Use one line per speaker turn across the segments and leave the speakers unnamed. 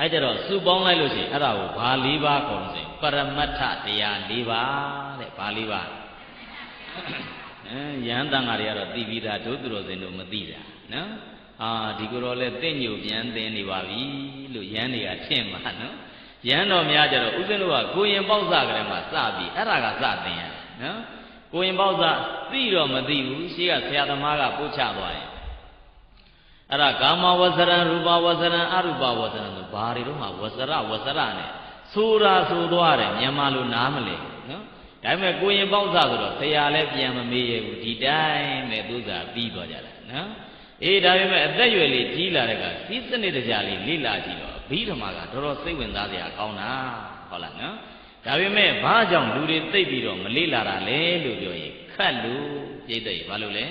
အဲကြတော့စုပေါင်းလိုက်လို့ရှိရင်အဲ့ဒါကိုဘာ၄ပါးခေါ်လို့ဆိုရင်ပရမတ္ထတရား၄ပါးတဲ့ဘာ၄ပါးအဲယဟန်တန်ဃာတွေကတော့သိပြီးသားဒုသူတော်စင်တို့မသိတာနော်အာဒီကိုယ်တော်လဲတင့်ညိုပြန်သင်နေပါပြီလို့ယဟန်တွေကထင်မှာနော်ယဟန်တော်များကြတော့ဥစဉ်တို့ကကိုရင်ပေါက်စကလေးမှာစပြီးအဲ့ဒါကစသင်ရနော်ကိုရင်ပေါက်စသိတော့မသိဘူးရှိကဆရာသမားကပို့ချသွားတယ် အဲ့ဒါကာမဝဇရံရူပဝဇရံအရူပဝဇရံဆိုဘာတွေတော့မှဝဇရဝဇရနဲ့ဆိုတာဆိုသွားတယ်မြန်မာလိုနားမလဲနော်ဒါပေမဲ့ကိုရင်ပေါက်စဆိုတော့ဆရာလည်းပြန်မမေးရဘူးဒီတိုင်းပဲသူစားပြီးသွားကြတယ်နော်အေးဒါပေမဲ့အသက်အရွယ်လေးကြီးလာတဲ့ကစီးစနစ်တကြလေးလိလာကြည့်တော့ဘိဓမ္မာကတော်တော်စိတ်ဝင်စားစရာကောင်းတာဟုတ်လားနော်ဒါပေမဲ့ဘာကြောင့်လူတွေသိပ်ပြီးတော့မလိလာတာလဲလို့ပြောရင်ခတ်လို့ပြိတ္တိဘာလို့လဲ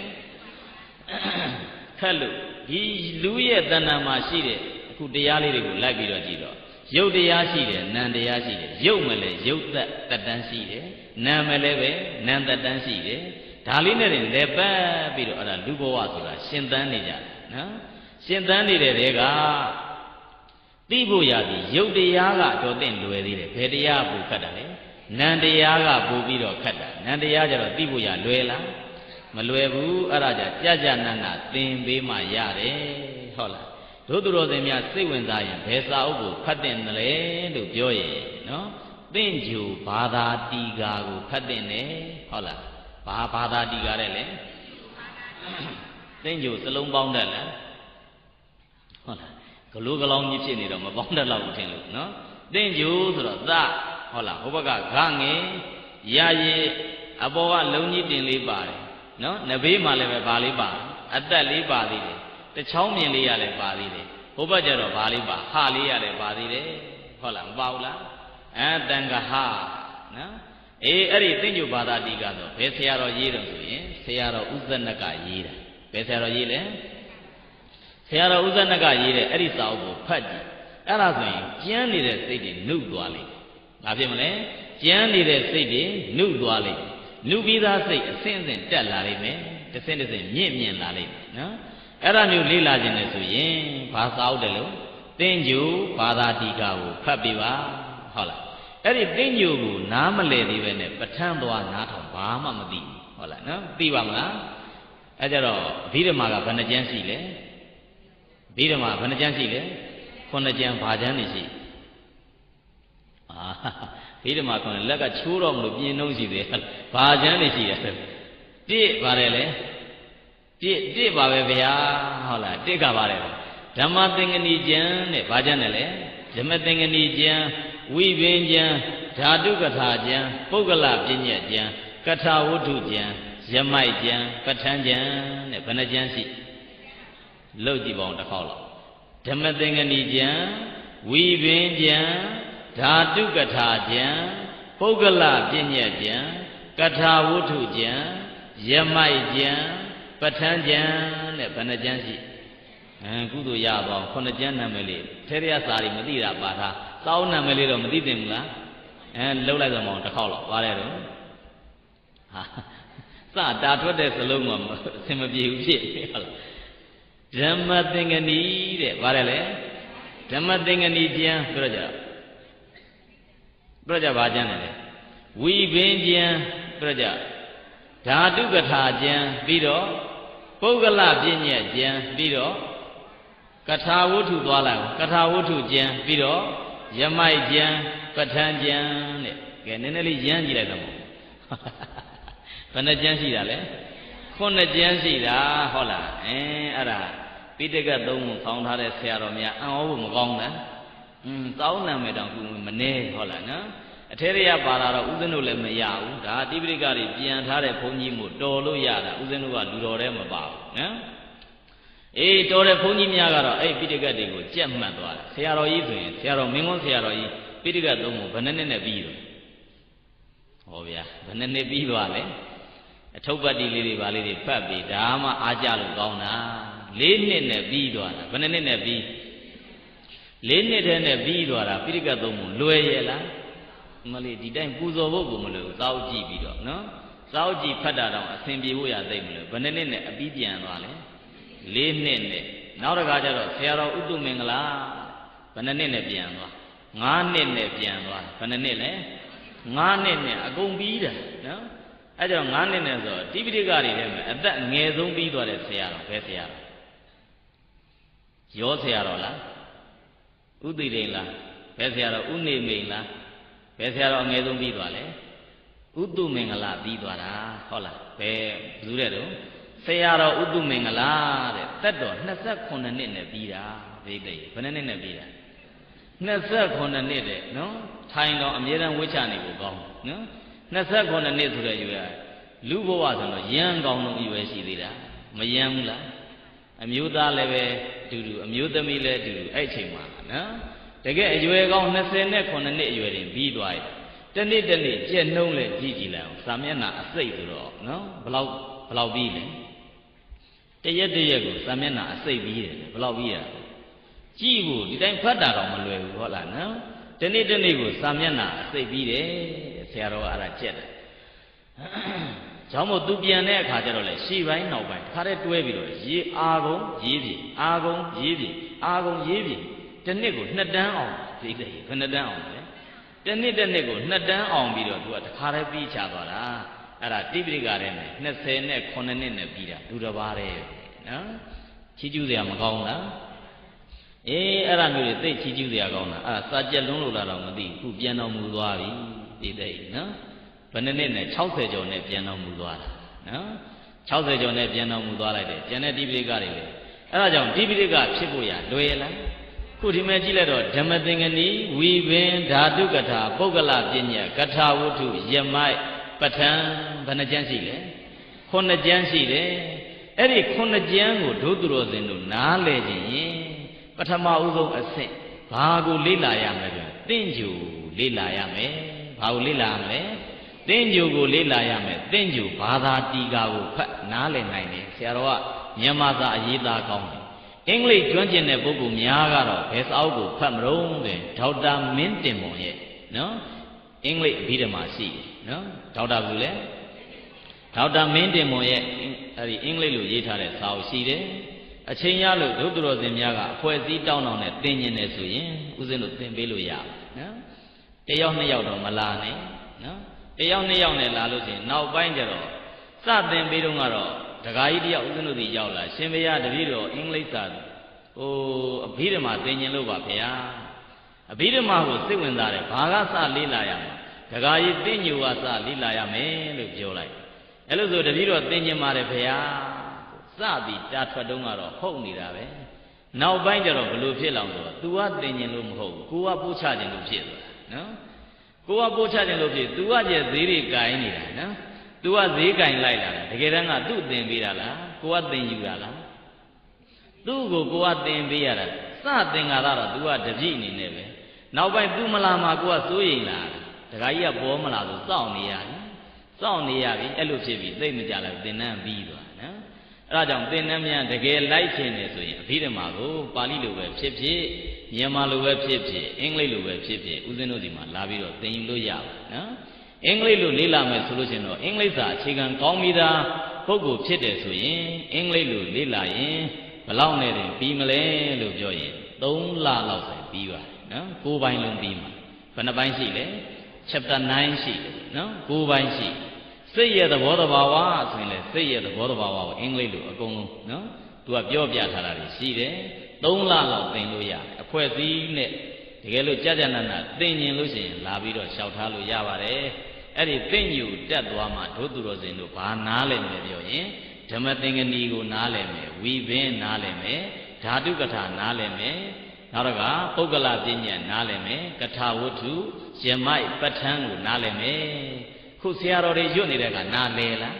ခတ်လို့ ဒီလူရဲ့တဏ္ဍာမှာရှိတဲ့အခုတရားလေးတွေကိုလိုက်ပြီးတော့ကြည့်တော့ရုပ်တရားရှိတယ်နာမ်တရားရှိတယ်ရုပ်မလဲရုပ်သက်တတန်းရှိတယ်နာမ်မလဲပဲနာမ်တတန်းရှိတယ်ဒါလေးနဲ့တင်လက်ပတ်ပြီးတော့အဲ့ဒါလူဘဝဆိုတာရှင်သန်နေကြတယ်နော်ရှင်သန်နေတဲ့တဲကသိဖို့ရသည်ရုပ်တရားကတော့တင့်လွယ်သေးတယ်ဘယ်တရားပူခတ်တာလဲနန္တရားကပူပြီးတော့ခတ်တာနန္တရားကြတော့သိဖို့ရလွယ်လား မလွယ်ဘူးအဲ့ဒါကြကြကြနနသင်ပေးမှရတယ်ဟုတ်လားတို့သူတော်စင်များစိတ်ဝင်စားရင်ဘယ်စာအုပ်ကိုဖတ်တင်တယ်လဲလို့ပြောရင်နော်သင်္ကြူဘာသာတီကာကိုဖတ်တင်တယ်ဟုတ်လားဘာဘာသာတီကာတဲ့လဲသင်္ကြူစလုံးပေါင်းတယ်လားဟုတ်လားဂလိုးကလောင်းကြီးဖြစ်နေတော့မပေါင်းတတ်တော့ဘူးထင်လို့နော်သင်္ကြူဆိုတော့သဟုတ်လားဟိုဘက်ကဂငယ်ရရအပေါ်ကလုံကြီးတင်လေးပါတယ် နော်နဘေးမှာလည်းပဲဗာလေးပါအသက်လေးပါသေးတယ်တချောင်းမြင်လေးရလည်းပါသေးတယ်ဟိုဘက်ကျတော့ဗာလေးပါဟာလေးရလည်းပါသေးတယ်ဟုတ်လားမပါဘူးလားအဲတန်ကဟာနော်အေးအဲ့ဒီသင်္ကြန်ဘာသာတိကဆိုဘယ်ဆရာတော်ရေးတယ်ဆိုရင်ဆရာတော်ဥဇနကရေးတာဘယ်ဆရာတော်ရေးလဲဆရာတော်ဥဇနကရေးတဲ့အဲ့ဒီစာအုပ်ကိုဖတ်ကြည့်အဲ့ဒါဆိုရင်ကျမ်းနေတဲ့စိတ်တွေနှုတ်သွားလိမ့်မယ်ဘာဖြစ်မလဲကျမ်းနေတဲ့စိတ်တွေနှုတ်သွားလိမ့်မယ် နှုတ်ပြီးသားစိတ်အစင်းစင်တက်လာလိမ့်မယ်တစ်စင်းတစ်စင်းမြင့်မြင့်လာလိမ့်မယ်နော်အဲ့ဒါမျိုးလေ့လာခြင်းနဲ့ဆိုရင်ဘာစာအုပ်တယ်လို့တင်းကျူဘာသာတိကကိုဖတ်ပြပါဟုတ်လားအဲ့ဒီတင်းကျူကိုနားမလဲသေးပဲနဲ့ပဋ္ဌာန်းသွားနားထောင်ဘာမှမသိဘူးဟုတ်လားနော်သိပါမလားအဲ့ကြတော့ဗိဓမာကဘယ်နှကျမ်းရှိလဲဗိဓမာဘယ်နှကျမ်းရှိလဲခုနှစ်ကျမ်းဘာကျမ်းနေရှိအာ ဗိဓမာခွန်လက်ကချိုးတော့မလို့ပြင်းနှုံးရှိသေးတယ်ဘာကျမ်းနေရှိတယ်ပြည့်ပါတယ်လေပြည့်ပြည့်ပါပဲဗျာဟုတ်လားတစ်ကပါတယ်ဓမ္မသင်္ကနီကျမ်းတဲ့ဘာကျမ်းလဲဓမ္မသင်္ကနီကျမ်းဝိပင်ကျမ်းဓာတုကထာကျမ်းပုဂ္ဂလပညတ်ကျမ်းကထာဝတ္ထုကျမ်းယမိုက်ကျမ်းပဋ္ဌာန်းကျမ်းတဲ့ဘယ်နှကျမ်းရှိလောက်ကြည့်ပါဦးတစ်ခေါက်လောက်ဓမ္မသင်္ကနီကျမ်းဝိပင်ကျမ်း ဓာတုကထာကျမ်းပုဂ္ဂလပညတ်ကျမ်းကထာဝတ္ထုကျမ်းယမိုက်ကျမ်းပဋ္ဌာန်းကျမ်းတဲ့ဘယ်နှကျမ်းရှိအဲကုသိုလ်ရပါအောင်ခုနှစ်ကျမ်းနာမည်လေးထဲရစာတွေမသိတာပါထားစောင်းနာမည်လေးတော့မသိသင့်ဘူးလားအဲလှုပ်လိုက်တော့မအောင်တစ်ခေါက်လောက်ပါတယ်တော့ဟာစတာထွက်တဲ့စလုံးကမအဆင်မပြေဘူးဖြစ်ဟုတ်လားဓမ္မသင်္ကနီတဲ့ဗါတယ်လေဓမ္မသင်္ကနီကျမ်းပြောကြ ပြောကြဘာကျမ်းလဲဝိဘင်းကျမ်းပြောကြဓာတုကထာကျမ်းပြီးတော့ပုဂ္ဂလပြည့်ညက်ကျမ်းပြီးတော့ကထာဝတ္ထုသွားလိုက်ကထာဝတ္ထုကျမ်းပြီးတော့ယမိုက်ကျမ်းပဋ္ဌာန်းကျမ်းတဲ့ကဲနည်းနည်းလေးရမ်းကြည့်လိုက်တော့ဘယ်နှကျမ်းရှိတာလဲခုနှစ်ကျမ်းရှိတာဟုတ်လားအဲအဲ့ဒါပိဋကသုံးကိုဆောင်းထားတဲ့ဆရာတော်များအံ့ဩဖို့မကောင်းဘူး อืมစောင်းနာမယ်တောင်ခုမနေဟုတ်လားနော်အထေရရပါလာတော့ဥစဉ်တို့လည်းမရဘူးဒါတိပိဋကတွေပြန်ထားတဲ့ဘုန်းကြီးမို့တော်လို့ရတာဥစဉ်တို့ကလူတော်တဲ့မပါဘူးနော်အေးတော်တဲ့ဘုန်းကြီးများကတော့အဲ့ပိဋကတွေကိုကြက်မှတ်သွားတယ်ဆရာတော်ကြီးဆိုရင်ဆရာတော်မင်းကုန်းဆရာတော်ကြီးပိဋကသုံးကိုဘယ်နှစ်နှစ်နဲ့ပြီးတော့ဟောဗျာဘယ်နှစ်နှစ်ပြီးသွားလဲအထုပ်ပတ်တိလေးတွေပါလေးတွေဖတ်ပြီးဒါမှအားကြလို့ကောင်းတာ၄နှစ်နဲ့ပြီးသွားတာဘယ်နှစ်နှစ်နဲ့ပြီး ၄နှစ်တည်းနဲ့ပြီးသွားတာပိဋကသုံးကိုလွယ်ရဲ့လားမလေးဒီတိုင်းပူဇော်ဖို့ကိုမလို့စောက်ကြည့်ပြီးတော့နော်စောက်ကြည့်ဖတ်တာတော့အဆင်ပြေဖို့ရသိမ့်မလို့ဘယ်နှစ်နှစ်နဲ့အပြီးပြန်သွားလဲ၄နှစ်နဲ့နောက်တစ်ခါကျတော့ဆရာတော်ဥတုမင်္ဂလာဘယ်နှစ်နှစ်နဲ့ပြန်သွား9နှစ်နဲ့ပြန်သွားဘယ်နှစ်နှစ်လဲ9နှစ်နဲ့အကုန်ပြီးတယ်နော်အဲကြောင့်9နှစ်နဲ့ဆိုတိပိဋကတွေထဲမှာအသက်အငယ်ဆုံးပြီးသွားတဲ့ဆရာတော်ဘယ်ဆရာတော်ရောဆရာတော်လား ဥသိတိန်လားဘယ်ဆရာတော်ဥနေမိန်လားဘယ်ဆရာတော်အငယ်ဆုံးပြီးသွားလဲဥတုမင်္ဂလာပြီးသွားတာဟုတ်လားဘယ်ဘူးတဲ့တော့ဆရာတော်ဥတုမင်္ဂလာတဲ့တက်တော်28နှစ်နဲ့ပြီးတာဒိဋ္ဌိဘယ်နှစ်နှစ်နဲ့ပြီးတာ28နှစ်တဲ့နော်ထိုင်တော်အမြဲတမ်းဝိချနေဖို့ကောင်းနော်28နှစ်ဆိုတဲ့ရွယ်လူဘဝဆိုတော့ရန်ကောင်းလုံးရွယ်ရှိသေးတာမရန်ဘူးလားအမျိုးသားလည်းပဲတူတူအမျိုးသမီးလည်းတူတူအဲ့အချိန်မှာ နော်တကယ်အရွယ်ကောင်း29နှစ်အရွယ်တင်ပြီးသွားပြီတနေ့တနေ့ကြက်နှုံးလဲကြည့်ကြည့်လိုက်အောင်စာမျက်နှာအစိတ်ဆိုတော့နော်ဘလောက်ဘလောက်ပြီးလဲတရက်တရက်ကိုစာမျက်နှာအစိတ်ပြီးတယ်ဘလောက်ပြီးရကြည့်ဖို့ဒီတိုင်းဖတ်တာတော့မလွယ်ဘူးဟုတ်လားနော်တနေ့တနေ့ကိုစာမျက်နှာအစိတ်ပြီးတယ်ဆရာတော်ကအဲ့ဒါကြက်တယ်ကျောင်းမို့သူပြန်တဲ့အခါကျတော့လေရှေ့ပိုင်းနောက်ပိုင်းတစ်ခါတည်းတွဲပြီးတော့ရေအာကုန်ရေးပြီအာကုန်ရေးပြီအာကုန်ရေးပြီ တစ်နှစ်ကိုနှစ်တန်းအောင်ဒီလေခဏတန်းအောင်လေတစ်နှစ်တစ်နှစ်ကိုနှစ်တန်းအောင်ပြီးတော့သူကတစ်ခါတည်းပြီးချသွားတာအဲ့ဒါတိပိဋကထဲမှာ20နဲ့9နှစ်နဲ့ပြီးတာလူတစ်ပါးတည်းနော်ချီးကျူးစရာမကောင်းလားအေးအဲ့ဒါမျိုးတွေသိချီးကျူးစရာကောင်းတာအဲ့ဒါစာကြက်လုံးလို့လာတော့မသိခုပြန်တော်မူသွားပြီဒီတဲ့နော်ဘယ်နှစ်နှစ်နဲ့60ကျော်နဲ့ပြန်တော်မူသွားတာနော်60ကျော်နဲ့ပြန်တော်မူသွားလိုက်တယ်ကျန်တဲ့တိပိဋကတွေလေအဲ့ဒါကြောင့်တိပိဋကဖြစ်ဖို့ရလွယ်လား ခုဒီမဲ့ကြည့်လိုက်တော့ဓမ္မသင်္ကနီဝီပင်ဓာတုကထာပုဂ္ဂလပညာကထာဝတ္ထုယမိုက်ပဋ္ဌံဘယ်နှကျမ်းရှိလဲခုနှစ်ကျမ်းရှိတယ်အဲ့ဒီခုနှစ်ကျမ်းကိုဒုသူတော်စင်တို့နားလည်ခြင်းရင်ပထမဦးဆုံးအဆင့်ဘာကိုလေ့လာရမလဲပြန်တင့်ကြူလေ့လာရမယ်ဘာကိုလေ့လာရမလဲတင့်ကြူကိုလေ့လာရမယ်တင့်ကြူဘာသာတီကာကိုဖတ်နားလည်နိုင်တယ်ဆရာတော်ကမြန်မာစာအရေးသားကောင်းတယ် အင်္ဂလိပ်ကျွမ်းကျင်တဲ့ပုဂ္ဂိုလ်များကတော့ဘယ်စာအုပ်ကိုဖတ်မလို့တဲ့ဒေါက်တာမင်းတင်မွန်ရဲ့နော်အင်္ဂလိပ်အဘိဓမ္မာရှိတယ်နော်ဒေါက်တာဘူးလေဒေါက်တာမင်းတင်မွန်ရဲ့အဲဒီအင်္ဂလိပ်လိုရေးထားတဲ့စာအုပ်ရှိတယ်အချိန်ရလို့ဒုသူတော်စင်များကအဖွဲ့အစည်းတောင်းတောင်းနဲ့သင်ကျင်တယ်ဆိုရင်ဦးဇင်းတို့သင်ပေးလို့ရနော်တယောက်နှစ်ယောက်တော့မလာနဲ့နော်တယောက်နှစ်ယောက်နဲ့လာလို့ရှိရင်နောက်ပိုင်းကျတော့စသင်ပေးတော့ကတော့ ဒကာကြီးတယောက်ဦးဇင်းတို့ဒီရောက်လာရှင်ဘုရားတပည့်တော်အင်္ဂလိပ်စာဟိုအဘိဓမ္မာသင်ကျင်လို့ပါဗျာအဘိဓမ္မာကိုစိတ်ဝင်စားတယ်ဘာကစလေးလာရမှာဒကာကြီးသင်ညူကစလေးလာရမယ်လို့ပြောလိုက်အဲ့လိုဆိုတပည့်တော်သင်ကျင်ပါတယ်ဗျာစပြီးတာထွက်တုံးကတော့ဟုတ်နေတာပဲနောက်ပိုင်းကျတော့ဘလို့ဖြစ်လောင်ဆိုတော့ तू ကသင်ကျင်လို့မဟုတ်ဘူးကိုကပို့ချခြင်းလို့ဖြစ်သွားနော်ကိုကပို့ချခြင်းလို့ဖြစ် तू ကကျဈေးတွေကင်နေတာနော် तू ကဈေးကင်လိုက်လာတကယ်တမ်းကသူ့သင်ပေးတာလားကိုကသင်ယူတာလားသူ့ကိုကိုကသင်ပေးရတာစသင်္ကာရတော့ तू ကတပြိအနေနဲ့ပဲနောက်ပိုင်းသူ့မလာမှာကိုကစိုးရိမ်လာဒကာကြီးကဘောမလာဆိုစောင့်နေရတယ်စောင့်နေရပြီအဲ့လိုဖြစ်ပြီးသိမကြလာသင်္นานပြီးသွားနော်အဲ့ဒါကြောင့်သင်္นานမြန်တကယ်လိုက်ခြင်းနေဆိုရင်အဘိဓမ္မာကိုပါဠိလိုပဲဖြစ်ဖြစ်မြန်မာလိုပဲဖြစ်ဖြစ်အင်္ဂလိပ်လိုပဲဖြစ်ဖြစ်ဦးဇင်းတို့ဒီမှာလာပြီးတော့သင်ယူလို့ရပါနော် အင်္ဂလိပ်လိုလေ့လာမယ်ဆိုလို့ရှိရင်တော့အင်္ဂလိပ်စာအခြေခံကောင်းပြီးသားပုဂ္ဂိုလ်ဖြစ်တယ်ဆိုရင်အင်္ဂလိပ်လိုလေ့လာရင်ဘလောက်နဲ့တင်ပြီးမလဲလို့ပြောရင်3လလောက်ဆိုပြီးပါတယ်နော်9ပိုင်းလုံးပြီးမှာဘယ်နှပိုင်းရှိလဲ chapter 9ရှိတယ်နော်9ပိုင်းရှိစိတ်ရဲ့သဘောတဘာဝဆိုရင်လေစိတ်ရဲ့သဘောတဘာဝကိုအင်္ဂလိပ်လိုအကုန်လုံးနော်သူကပြောပြထားတာရှိတယ်3လလောက်သင်လို့ရတယ်အဖွဲ့အစည်းနဲ့ တကယ်လို့ကြာကြာနာနာသင်ញင်လို့ရှိရင်လာပြီးတော့ရှောက်ထားလို့ရပါတယ်အဲ့ဒီသင်ညူတက်သွားမှဒုသူတော်စင်တို့ဘာနားလဲမယ်ပြောရင်ဓမ္မသင်္ကနီကိုနားလဲမယ်ဝီဘင်းနားလဲမယ်ဓာတုကထာနားလဲမယ်နောက်တော့ကပုဂ္ဂလပညာနားလဲမယ်ကထာဝတ္ထုယမိုက်ပဋ္ဌာန်းကိုနားလဲမယ်ခုဆရာတော်တွေရွတ်နေတဲ့ကနားလဲလား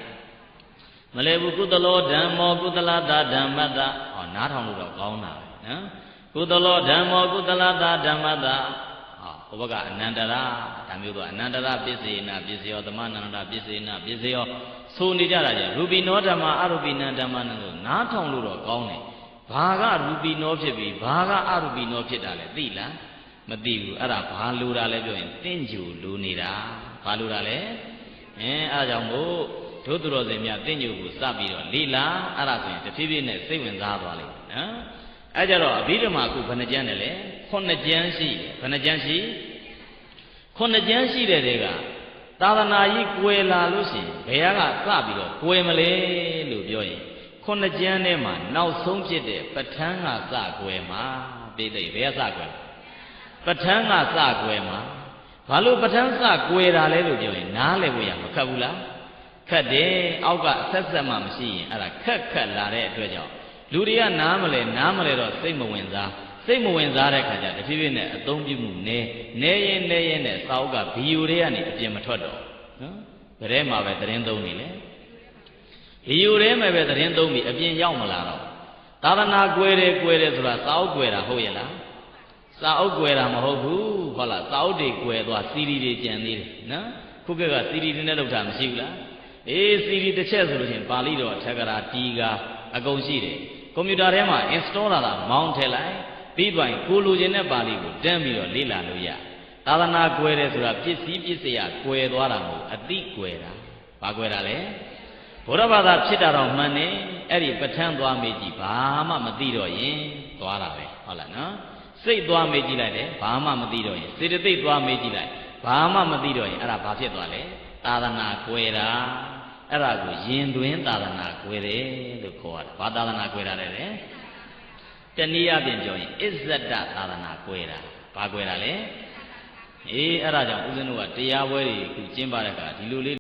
မလဲဘူးကုသလောဓမ္မောကုသလတာဓမ္မတာဟောနားထောင်လို့တော့ကောင်းတာပဲနော် ကုသလောဓမ္မောကုသလတာဓမ္မတာဟောဘုဘကအနန္တရာဒါမျိုးတော့အနန္တရာပစ္စေနာပစ္စယောသမဏန္တရာပစ္စေနာပစ္စယောဆိုနေကြတာကြရူပိနောဓမ္မအရူပိနံဓမ္မနံဆိုနားထောင်လို့တော့ကောင်းတယ်ဘာကရူပိနောဖြစ်ပြီးဘာကအရူပိနောဖြစ်တာလဲသိလားမသိဘူးအဲ့ဒါဘာလိုတာလဲပြောရင်တင့်ကြူလိုနေတာဘာလိုတာလဲအဲအဲ့ဒါကြောင့်မို့ဒုသူတော်စင်များတင့်ကြူကိုစပြီးတော့လိလာအဲ့ဒါဆိုရင်တဖြည်းဖြည်းနဲ့စိတ်ဝင်စားသွားလိမ့်မယ်နော် အဲ့ကြတော့အဘိဓမ္မာခုဘယ်နှကျမ်းတယ်လဲခုနှစ်ကျမ်းရှိတယ်ဘယ်နှကျမ်းရှိခုနှစ်ကျမ်းရှိတဲ့တွေကသာသနာကြီးကွယ်လာလို့ရှိရင်ဘယ်ကစပြီးတော့ကွယ်မလဲလို့ပြောရင်ခုနှစ်ကျမ်းထဲမှာနောက်ဆုံးဖြစ်တဲ့ပဋ္ဌာန်းကစကွယ်မှာပြိသိဘယ်ကစကွယ်ပဋ္ဌာန်းကစကွယ်မှာဘာလို့ပဋ္ဌာန်းစကွယ်တာလဲလို့ပြောရင်နားလည်ဖို့ရမခက်ဘူးလားခက်တယ်အောက်ကအဆက်ဆက်မှမရှိရင်အဲ့ဒါခက်ခက်လာတဲ့အတွက်ကြောင့် လူတွေကနားမလဲနားမလဲတော့စိတ်မဝင်စားစိတ်မဝင်စားတဲ့ခါကျတဖြည်းဖြည်းနဲ့အသုံးပြုမှုနည်းနည်းရင်နည်းရင်နဲ့စာအုပ်ကဗီယိုတွေကနေအပြင်မထွက်တော့နော်ဗရဲမှာပဲသတင်းသုံးနေလေဗီယိုထဲမှာပဲသတင်းသုံးပြီးအပြင်ရောက်မလာတော့သာသနာကွယ်တယ်ကွယ်တယ်ဆိုတာစာအုပ်ကွယ်တာဟုတ်ရဲ့လားစာအုပ်ကွယ်တာမဟုတ်ဘူးဟုတ်လားစာအုပ်တွေကွယ်သွားစီဒီတွေကြံသေးတယ်နော်ခုကကစီဒီတွေနဲ့လောက်တာမရှိဘူးလားအေးစီဒီတစ်ချက်ဆိုလို့ရှိရင်ပါဠိတော်ထက်ကရာတီကအကုန်ရှိတယ် ကွန်ပျူတာထဲမှာ install လာတာမောင်းထည့်လိုက်ပြီးပိုင်ကိုလိုချင်တဲ့ပါဠိကိုတန်းပြီးတော့လေ့လာလို့ရသာသနာကွယ်တယ်ဆိုတာပစ္စည်းပစ္စယကွယ်သွားတာမဟုတ်အတိကွယ်တာဘာကွယ်တာလဲဘုရားဘာသာဖြစ်တာတော့မှန်တယ်အဲ့ဒီပဋ္ဌာန်းသွားမေးကြည့်ဘာမှမသိတော့ရင်သွားတာပဲဟုတ်လားနော်စိတ်သွားမေးကြည့်လိုက်တယ်ဘာမှမသိတော့ရင်စေတသိက်သွားမေးကြည့်လိုက်ဘာမှမသိတော့ရင်အဲ့ဒါဘာဖြစ်သွားလဲသာသနာကွယ်တာ အဲ့ဒါကိုယင်တွင်သာသနာကွယ်တယ်လို့ခေါ်ရတာဘာသာသနာကွယ်တာလဲလေတနည်းအားဖြင့်ပြောရင်အစ္ဆဒသာသနာကွယ်တာဘာကွယ်တာလဲအေးအဲ့ဒါကြောင့်ဦးဇင်းတို့ကတရားပွဲတွေခုကျင်းပတဲ့အခါဒီလိုလေး